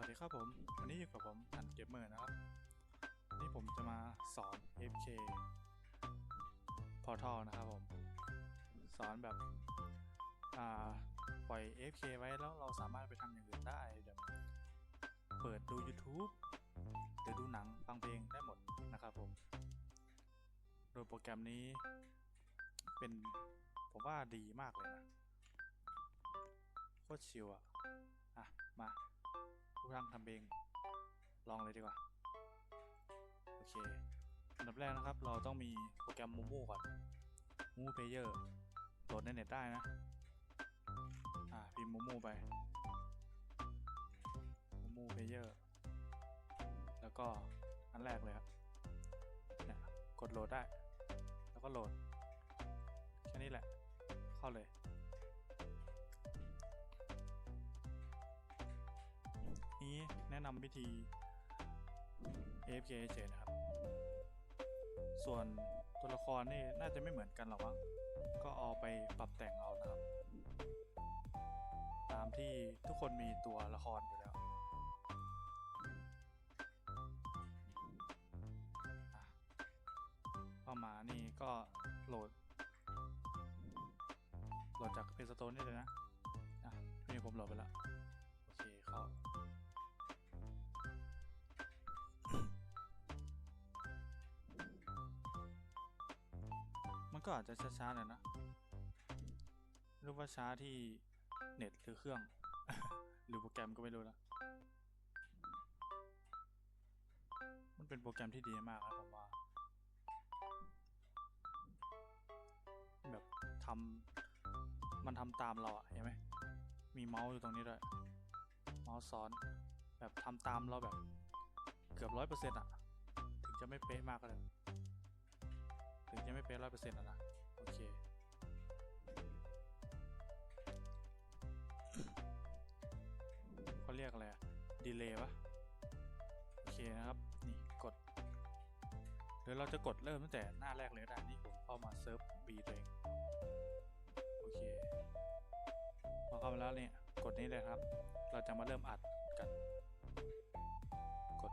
วัสดีครับผม วันนี้อยู่กับผมอันเกมเมอร์นะครับ นี่ผมจะมาสอน FK Portal นะครับผม สอนแบบ อ่า ปล่อย FK ไว้แล้วเราสามารถไปทำอย่างอื่นได้แบบเปิดดู YouTube หรือดูหนังฟังเพลงได้หมดนะครับผม โดยโปรแกรมนี้เป็น ผมว่าดีมากเลยนะ โคตรชิลอะอะ มา ผู้ร่างทำเอง ลองเลยดีกว่า โอเค อันดับแรกนะครับ เราต้องมีโปรแกรมมูมูก่อนมูมูเพเยอร์โหลดในเน็ตได้นะ อ่า พิมพ์มูมูไปมูมูเพเยอร์แล้วก็อันแรกเลยครับเนี่ยกดโหลดได้ แล้วก็โหลด แค่นี้แหละ เข้าเลย แนะนำวิธี AFK เฉยนะครับ ส่วนตัวละครนี่น่าจะไม่เหมือนกันหรอกมั้งก็เอาไปปรับแต่งเอานะครับ ตามที่ทุกคนมีตัวละครอยู่แล้วเข้ามานี่ก็โหลด โหลดจากเพจสโตนนี่เลยนะ อะนี่ผมโหลดไปแล้ว มันก็อาจจะช้าๆหน่อยนะรู้ว่าช้าที่เน็ตหรือเครื่อง หรือโปรแกรมก็ไม่รู้นะมันเป็นโปรแกรมที่ดีมากนะผมว่า แบบทำมันทำตามเราอะเห็นไหมมีเมาส์อยู่ตรงนี้ด้วย เมาส์ซ้อน แบบทำตามเราแบบ เกือบร้อยเปอร์เซ็นต์อะถึงจะไม่เป๊ะมากก็เลย ถึงจะไม่เป๊ะร้อยเปอร์เซ็นต์นะ โอเค เขาเรียกอะไรอะดีเลย์ปะโอเคนะครับ นี่กด หรือเราจะกดเริ่มตั้งแต่หน้าแรกเลยได้นี่ผมเข้ามาเซิร์ฟบีตัวเองโอเค พอเข้ามาแล้วเนี่ย กดนี้เลยครับ เราจะมาเริ่มอัดกัน กด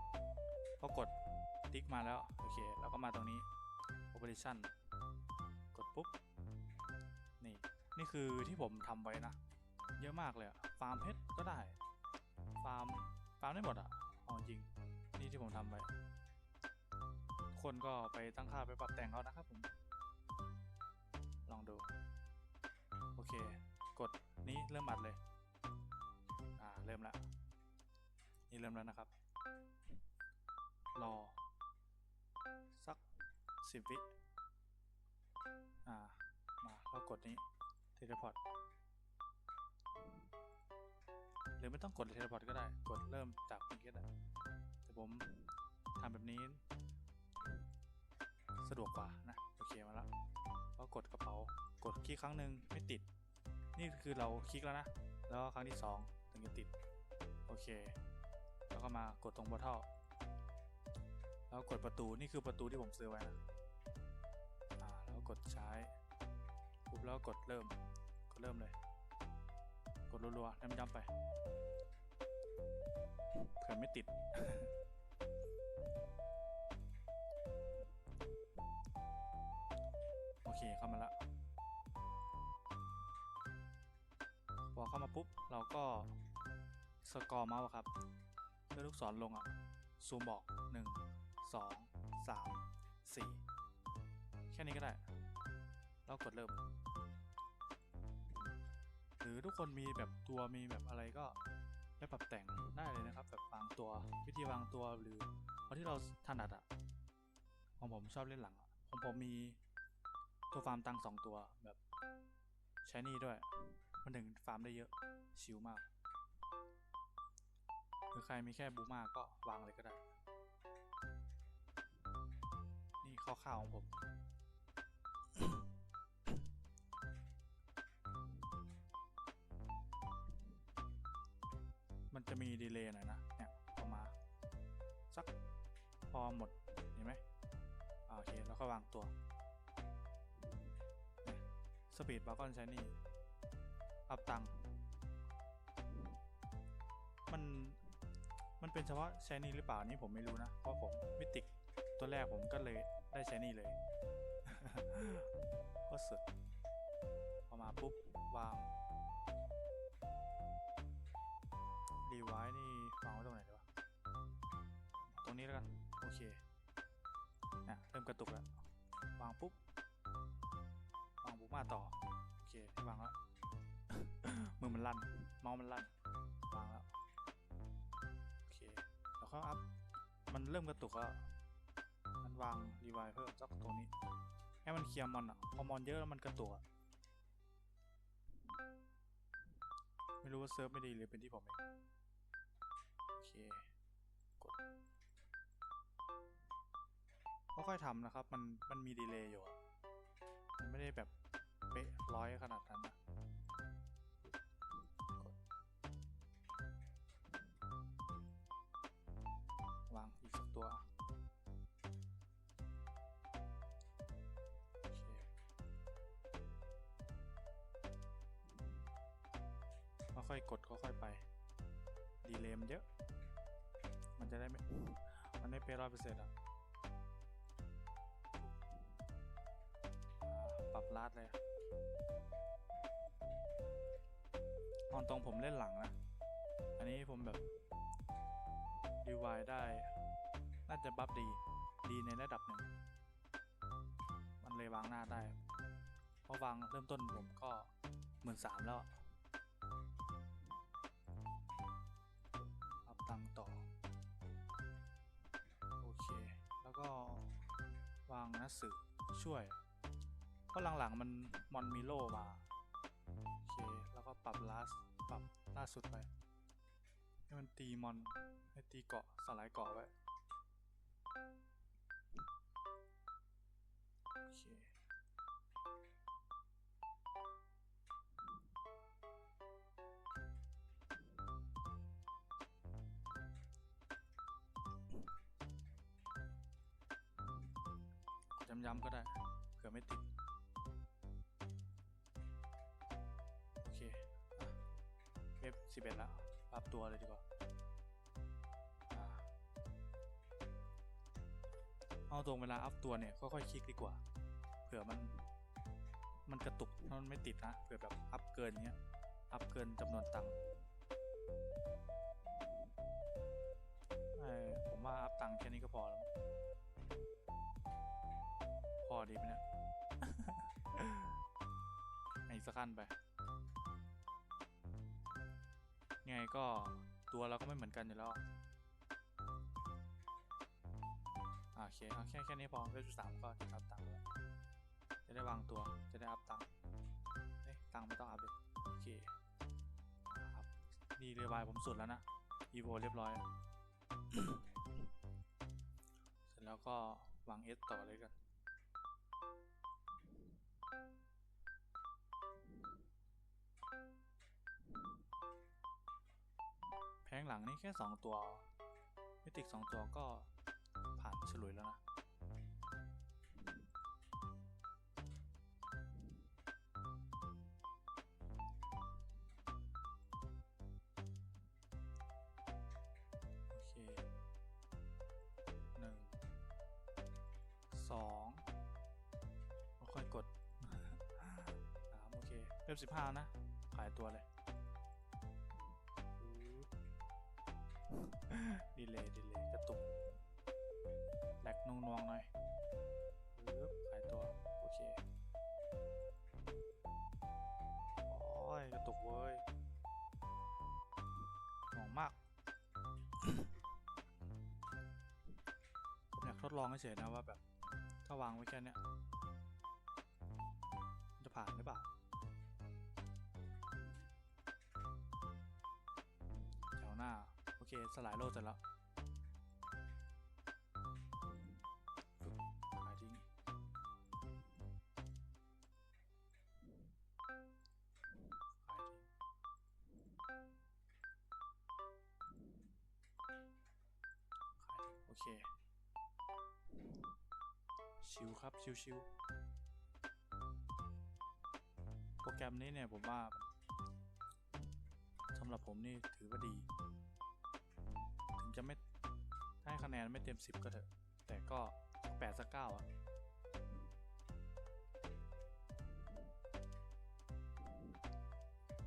พอกดติ๊กมาแล้ว โอเคแล้วก็มาตรงนี้ operation กดปุ๊บ นี่ นี่คือที่ผมทำไว้นะ เยอะมากเลยอะฟาร์มเพชรก็ได้ ฟาร์ม ฟาร์มได้หมดอะเอาจริง นี่ที่ผมทำไว้ คนก็ไปตั้งค่าไปปรับแต่งเอานะครับผม ลองดู โอเค กดนี้เริ่มอัดเลย อ่า เริ่มแล้วนี่เริ่มแล้วนะครับ รอ สิบวิ อ่า มาแล้วกดนี้เทเลพอร์ตหรือไม่ต้องกดเทเลพอร์ตก็ได้ กดเริ่มจากนี้ก็ได้แต่ผมทำแบบนี้ สะดวกกว่านะ โอเคมาแล้วแล้วกดกระเป๋ากดคลิกครั้งหนึ่งไม่ติด นี่คือเราคลิกแล้วนะ แล้วครั้งที่สองถึงจะติด โอเค แล้วก็มากดตรงบอทเทลแล้วกดประตูนี่คือประตูที่ผมซื้อไว้นะ กดใช้ปุ๊บแล้วกดเริ่มกดเริ่มเลย กดรัวๆน้ำย้ำไปเผื่อไม่ติดโอเคเข้ามาละพอเข้ามาปุ๊บเราก็สกอร์เมาส์ครับเลื่อนลูกศรลงอะซูมบอก 1 2 3 4แค่นี้ก็ได้แล้วกดเริ่ม หรือทุกคนมีแบบตัวมีแบบอะไรก็ไปปรับแต่งได้เลยนะครับ แบบวางตัววิธีวางตัวหรือเอาที่เราถนัดอะของผมชอบเล่นหลังอะของผมมีตัวฟาร์มตังสองตัวแบบใช้นี่ด้วย มันถึงฟาร์มได้เยอะชิลมากหรือใครมีแค่บูมาก็วางเลยก็ได้ นี่คร่าวๆของผม มันจะมีดีเลย์หน่อยนะ เนี่ยพอมา สักพอหมด เห็นไหมโอเค แล้วก็วางตัวสปีดบาร์กอนใช้นี่ อัพตังค์มันเป็นเฉพาะชนี่หรือเปล่านี่ผมไม่รู้นะ เพราะผมมิติกตัวแรกผมก็เลยได้ชนี่เลย ก็สุด พอมาปุ๊บวางรีไวซ์นี่วางไว้ตรงไหนดีวะ ตรงนี้แล้วกัน โอเคนะเริ่มกระตุกแล้ว วางปุ๊บ วางปุ๊บมาต่อ โอเคที่วางแล้ว มือมันลั่น เมาส์มันลั่น วางแล้ว โอเค แล้วก็อัพ มันเริ่มกระตุกแล้ว มันวางรีไวซ์เพิ่มสักตรงนี้ ให้มันเคลียร์มอนอะพอมอนเยอะแล้วมันกระตุกอะไม่รู้ว่าเซิร์ฟไม่ดีหรือเป็นที่ผมเองโอเคกดก็ค่อยทำนะครับ มันมันมีดีเลย์อยู่อะมันไม่ได้แบบเป๊ะร้อยขนาดนั้นนะ ค่อยๆกดค่อยๆไปดีเลมเยอะ มันจะได้ไม่มันไม่เป๊ะร้อยเปอร์เซ็นต์อะอ่าปรับลาดเลยตอนตรงผมเล่นหลังนะ อันนี้ผมแบบดีวายได้ น่าจะบัฟดี ดีในระดับหนึ่ง มันเลยวางหน้าได้ เพราะวางเริ่มต้นผมก็หมื่นสามแล้วอะ สึช่วย เพราะหลังๆมันมอนมิโลมา โอเค แล้วก็ปรับลาสปรับล่าสุดไป ให้มันตีมอน ให้ตีเกาะสลายเกาะไว้ ย้ำๆก็ได้ เผื่อไม่ติด โอเคเว็บสิบเอ็ดแล้วปรับตัวเลยดีกว่า เอาตรงเวลาอัพตัวเนี่ย ค่อยๆคลิกดีกว่า เผื่อมันมันกระตุกถ้ามันไม่ติดนะเผื่อแบบอัพเกินเงี้ย อัพเกินจำนวนตังค์ผมว่าอัพตังค์แค่นี้ก็พอแล้ว ดีไหมเนี่ยอีกสักขั้นไปไงก็ตัวเราก็ไม่เหมือนกันอยู่แล้วโอเคเอาแค่แค่นี้พอเวลจุดสามก็จะอัพตังค์แล้วจะได้วางตัวจะได้อัพตังค์เอ๊ะตังค์ไม่ต้องอัพเลยโอเคครับนี่เรียบายผมสุดแล้วนะอีโวเรียบร้อย เสร็จแล้วก็วางเอสต่อเลยกัน งหลังนี่แค่สองตัวมิติกสองตัวก็ผ่านฉลุยแล้วนะโอเคหนึ่งสองค่อยกดสามโอเคเริ่มสิบห้านะ ขายตัวเลย ดีเลยดีเลยกระตุกแหลกนวงนวงหน่อยปึ๊บขายตัว โอเค โอ้ย กระตุกเว้ยหน่วงมากผมอยากทดลองเฉยๆนะว่าแบบ ถ้าวางไว้แค่เนี้ยจะผ่านหรือเปล่า สลายโลดเสร็จแล้วฝึกขายทิ้งขายทิ้งขายทิ้งโอเค ชิวครับ ชิวชิวโปรแกรมนี้เนี่ยผมว่าสำหรับผมนี่ถือว่าดี จะไม่ให้คะแนนไม่เต็มสิบก็เถอะ แต่ก็แปดสักเก้าอะ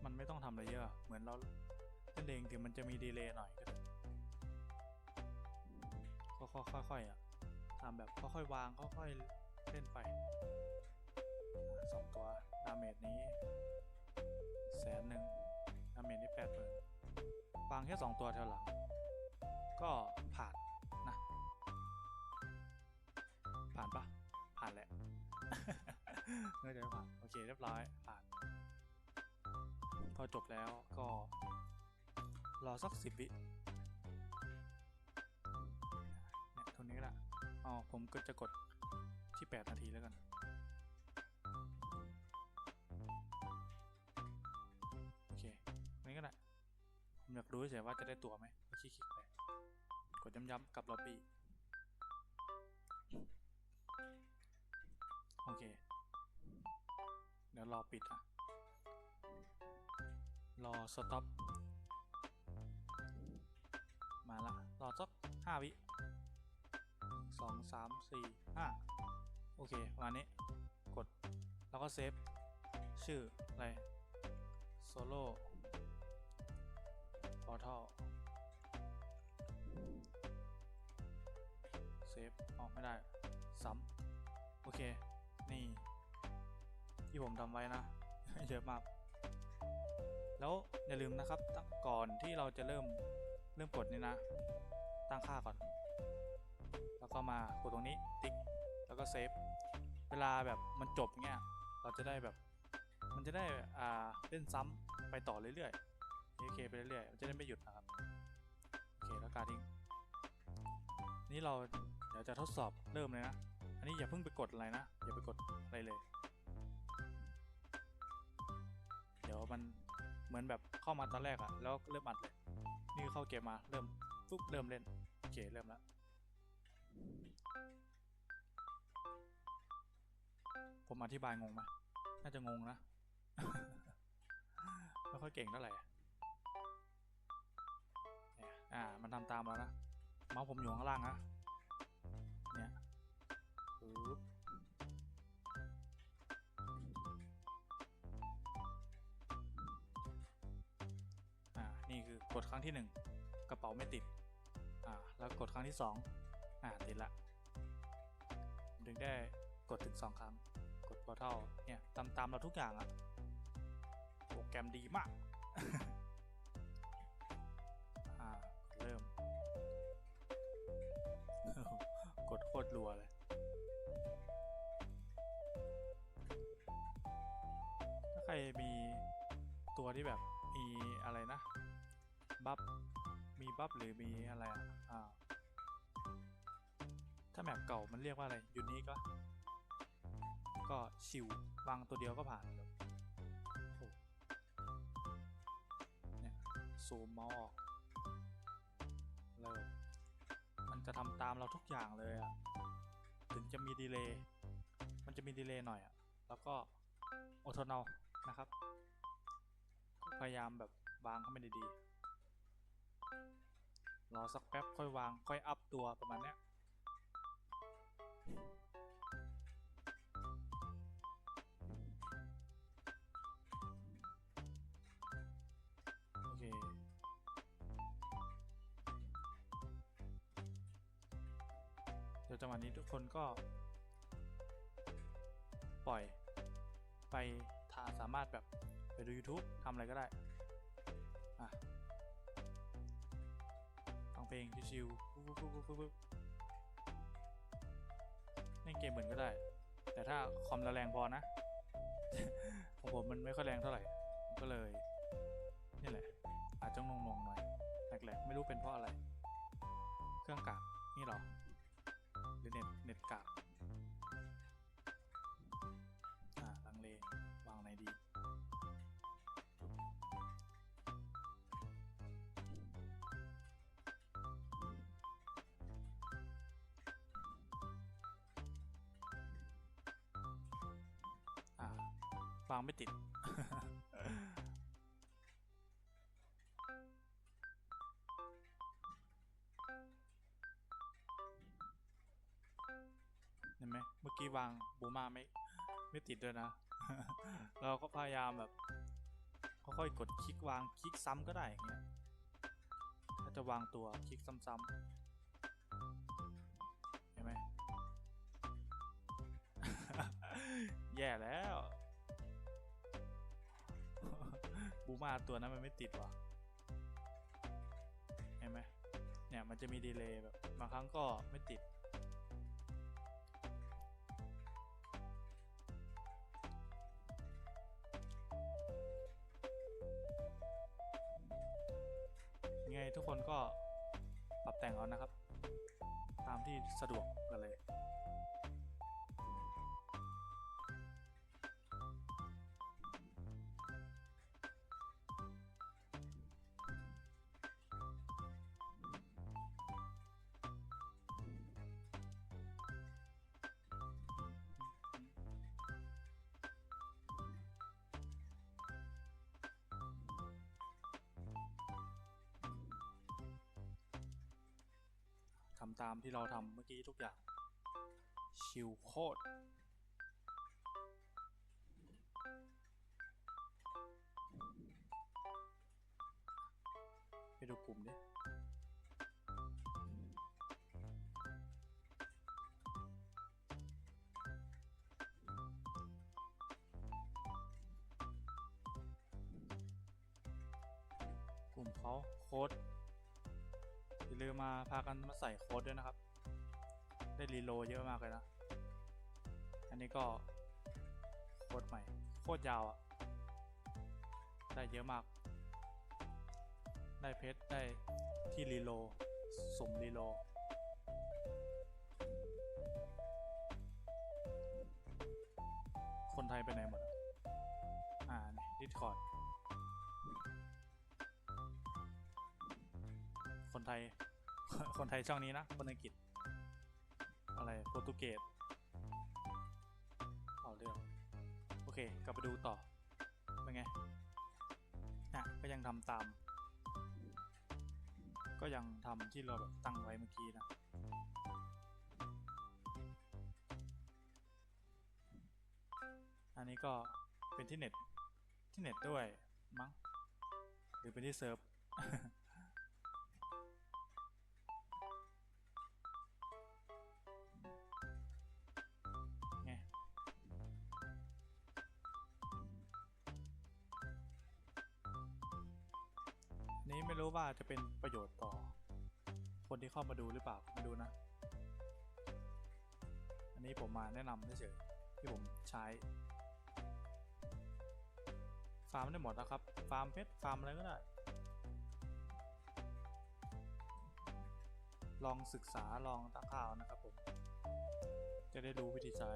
มันไม่ต้องทำอะไรเยอะ เหมือนเราเล่นเองถึงมันจะมีดีเลย์หน่อยก็เถอะก็ค่อยๆอะทำแบบค่อยๆวางค่อยๆเล่นไปสองตัวดาเมจนี้แสนหนึ่งดาเมจนี้แปดหมื่นวางแค่สองตัวแถวหลัง ก็ผ่านนะ ผ่านปะผ่านแหละน่าจะผ่าน โอเคเรียบร้อย ผ่าน พอจบแล้วก็ รอสักสิบวิเนี่ยเท่านี้ก็ได้อ๋อผมก็จะกดที่ 8 นาทีแล้วกันโอเคนี้ก็ได้ผมอยากรู้เฉยๆว่าจะได้ตัวไหมก็ คลิกไป กดย้ำๆกับล็อบบี้ โอเค เดี๋ยวรอปิดอะ รอสต็อป มาละ รอสักห้าวิสองสามสี่ห้าโอเคประมาณนี้ กด แล้วก็เซฟ ชื่อ อะไรโซโล่พอร์ทัล เซฟอ๋อไม่ได้ ซ้ำ โอเค นี่ ที่ผมทำไว้นะ เยอะมาก แล้วอย่าลืมนะครับ ก่อนที่เราจะเริ่มเริ่มกดนี่นะ ตั้งค่าก่อน แล้วก็มากดตรงนี้ ติ๊ก แล้วก็เซฟ เวลาแบบมันจบเงี้ย เราจะได้แบบ มันจะได้ อ่า เล่นซ้ำไปต่อเรื่อยๆ โอเคไปเรื่อยๆ มันจะได้ไม่หยุดนะครับ โอเค แล้วการทิ้ง นี่เราเดี๋ยวจะทดสอบเริ่มเลยนะ อันนี้อย่าเพิ่งไปกดอะไรนะ อย่าไปกดอะไรเลย เดี๋ยวมันเหมือนแบบเข้ามาตอนแรกอะแล้วเริ่มอัดเลย นี่เข้าเกมมาเริ่มปุ๊บเริ่มเล่น โอเคเริ่มแล้วผมอธิบายงงไหมน่าจะงงนะ ไม่ค่อยเก่งเท่าไหร่อะเนี่ยอ่า มันทำตามแล้วนะ เมาส์ผมอยู่ข้างล่างนะเนี่ยปึ๊บอ่า นี่คือกดครั้งที่หนึ่งกระเป๋าไม่ติด อ่า แล้วกดครั้งที่สองอ่า ติดละถึงได้กดถึงสองครั้ง กดพอเท่าเนี่ยตามตามเราทุกอย่างอะโปรแกรมดีมาก รัวเลย ถ้าใครมีตัวที่แบบมีอะไรนะ บัฟ มีบัฟหรือมีอะไรอะอ่าถ้าแมปเก่ามันเรียกว่าอะไรยูนิก็ ก็ชิววางตัวเดียวก็ผ่านแบบโอ้โหเนี่ยซูมเมาส์ออก จะทำตามเราทุกอย่างเลยอะถึงจะมีดีเลย์มันจะมีดีเลย์หน่อยอะแล้วก็อดทนเอานะครับ พยายามแบบวางให้มันดีๆรอสักแป๊บค่อยวางค่อยอัพตัวประมาณเนี้ย จังหวะนี้ทุกคนก็ ปล่อยไปทาสามารถแบบไปดู YouTube ทำอะไรก็ได้อะฟังเพลงชิวๆเล่นเกมเหมือนก็ได้ แต่ถ้าคอมเราแรงพอนะของผมมันไม่ค่อยแรงเท่าไหร่ ก็เลย นี่แหละ อาจจะงงๆหน่อยแหลกๆ ไม่รู้เป็นเพราะอะไร เครื่องกากนี่หรอ หรือเน็ตเน็ตกากอ่าลังเลวางไหนดีอ่าวางไม่ติด ไหมเมื่อกี้วางบูมาไม่ไม่ติดด้วยนะ เราก็พยายามแบบค่อยๆกดคลิกวางคลิกซ้ำก็ได้อย่างเงี้ยถ้าจะวางตัวคลิกซ้ำๆเห็นไหมแย่แล้วบูมาตัวนั้นมันไม่ติดว่ะเห็นไหมเนี่ยมันจะมีดีเลย์แบบบางครั้งก็ไม่ติด แต่งเอานะครับ ตามที่สะดวกกันเลยำตามที่เราทำเมื่อกี้ทุกอย่าง ชิลโคตรไปดูกลุ่มดิกลุ่มเขาโค้ด อย่าลืมมาพากันมาใส่โค้ดด้วยนะครับ ได้รีโลเยอะมากเลยนะ อันนี้ก็โค้ดใหม่ โคตรยาวอะ่ะได้เยอะมาก ได้เพชรได้ที่รีโลสมรีโลคนไทยไปไหนหมดอะอ่านี่ดิสคอร์ด คนไทย คนไทยช่องนี้นะ คนอังกฤษ อะไรโปรตุเกสเอาเรื่อง โอเค กลับไปดูต่อ เป็นไงอะก็ยังทำตาม ก็ยังทำที่เราแบบตั้งไว้เมื่อกี้นะอันนี้ก็เป็นที่เน็ต ที่เน็ตด้วยมั้ง หรือเป็นที่เซิร์ฟ รู้ว่าจะเป็นประโยชน์ต่อ คนที่เข้ามาดูหรือเปล่าไม่รู้นะ อันนี้ผมมาแนะนำเฉยๆที่ผมใช้ ฟาร์มได้หมดนะครับ ฟาร์มเพชรฟาร์มอะไรก็ได้ ลองศึกษาลองตั้งข่าวนะครับผม จะได้รู้วิธีใช้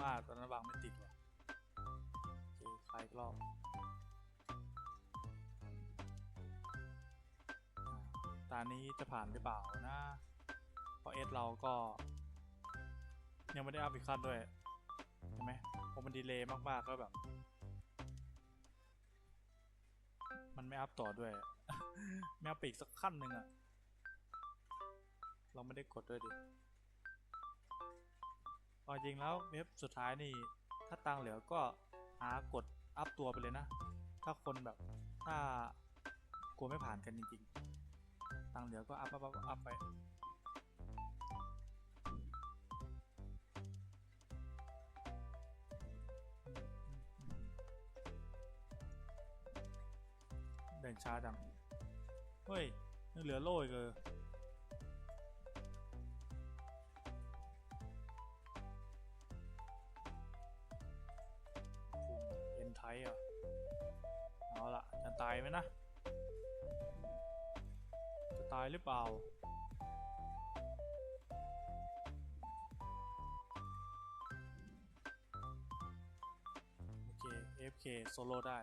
มาตอนนั้นวางไม่ติดว่ะโอเคคลายอีกรอบตานี้จะผ่านหรือเปล่านะเพราะเอสเราก็ ยังไม่ได้อัพอีกขั้นด้วยเห็นไหมพอมันดีเลย์มาก ๆ ก็แบบ มันไม่อัพต่อด้วย ไม่อัพปอีกสักขั้นหนึ่งอะเราไม่ได้กดด้วยดิ เอาจริงแล้วเว็บสุดท้ายนี่ ถ้าตังเหลือก็หากดอัพตัวไปเลยนะ ถ้าคนแบบถ้ากลัวไม่ผ่านกันจริงๆ ตังเหลือก็อัพอัพอัพไปแบ่งช้าจัง เฮ้ย ยังเหลือโล่อีกเลย เอ็นไทอะเอาละจะตายไหมนะ จะตายหรือเปล่า โอเค FK โซโล่ได้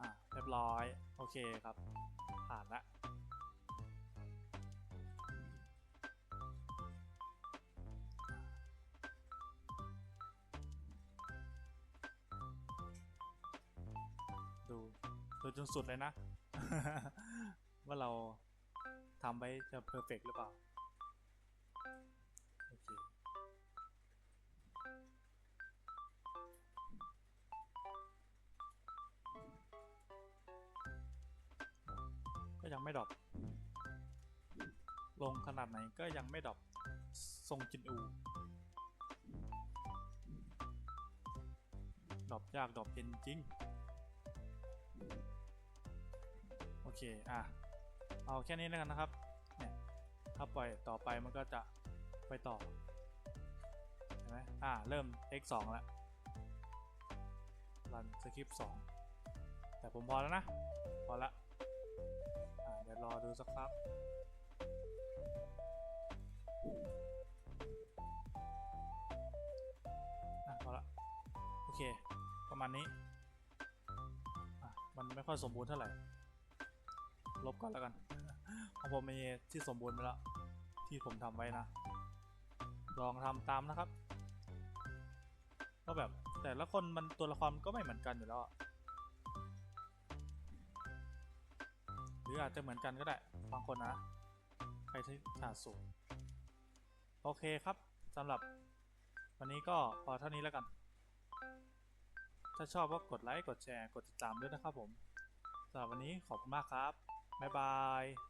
อะ เรียบร้อย โอเคครับ ผ่านละ นสุดเลยนะ ว่าเราทำไปจะเพอร์เฟกหรือเปล่า โอเคก็ยังไม่ดรอปลงขนาดไหนก็ยังไม่ดรอปทรงจินอูดรอปยากดรอปเย็นจริง เคอะเอาแค่นี้แล้วกันนะครับเนี่ยถ้าปล่อยต่อไปมันก็จะไปต่อเห็นไหมอ่าเริ่ม x 2แล้วรันสคริปต์2แต่ผมพอแล้วนะ พอละอ่าเดี๋ยวรอดูสักพักอะพอละโอเค ประมาณนี้อะมันไม่ค่อยสมบูรณ์เท่าไหร่ ลบก่อนแล้วกันของผมมีที่สมบูรณ์ไปแล้ว ที่ผมทำไว้นะ ลองทำตามนะครับ ก็แบบแต่ละคนมันตัวละครก็ไม่เหมือนกันอยู่แล้วหรืออาจจะเหมือนกันก็ได้บางคนนะ ใครที่ถนัดสูงโอเคครับสำหรับวันนี้ก็พอเท่านี้แล้วกัน ถ้าชอบก็กดไลค์ กดแชร์ กดติดตามด้วยนะครับผมสำหรับวันนี้ขอบคุณมากครับ บ๊ายบาย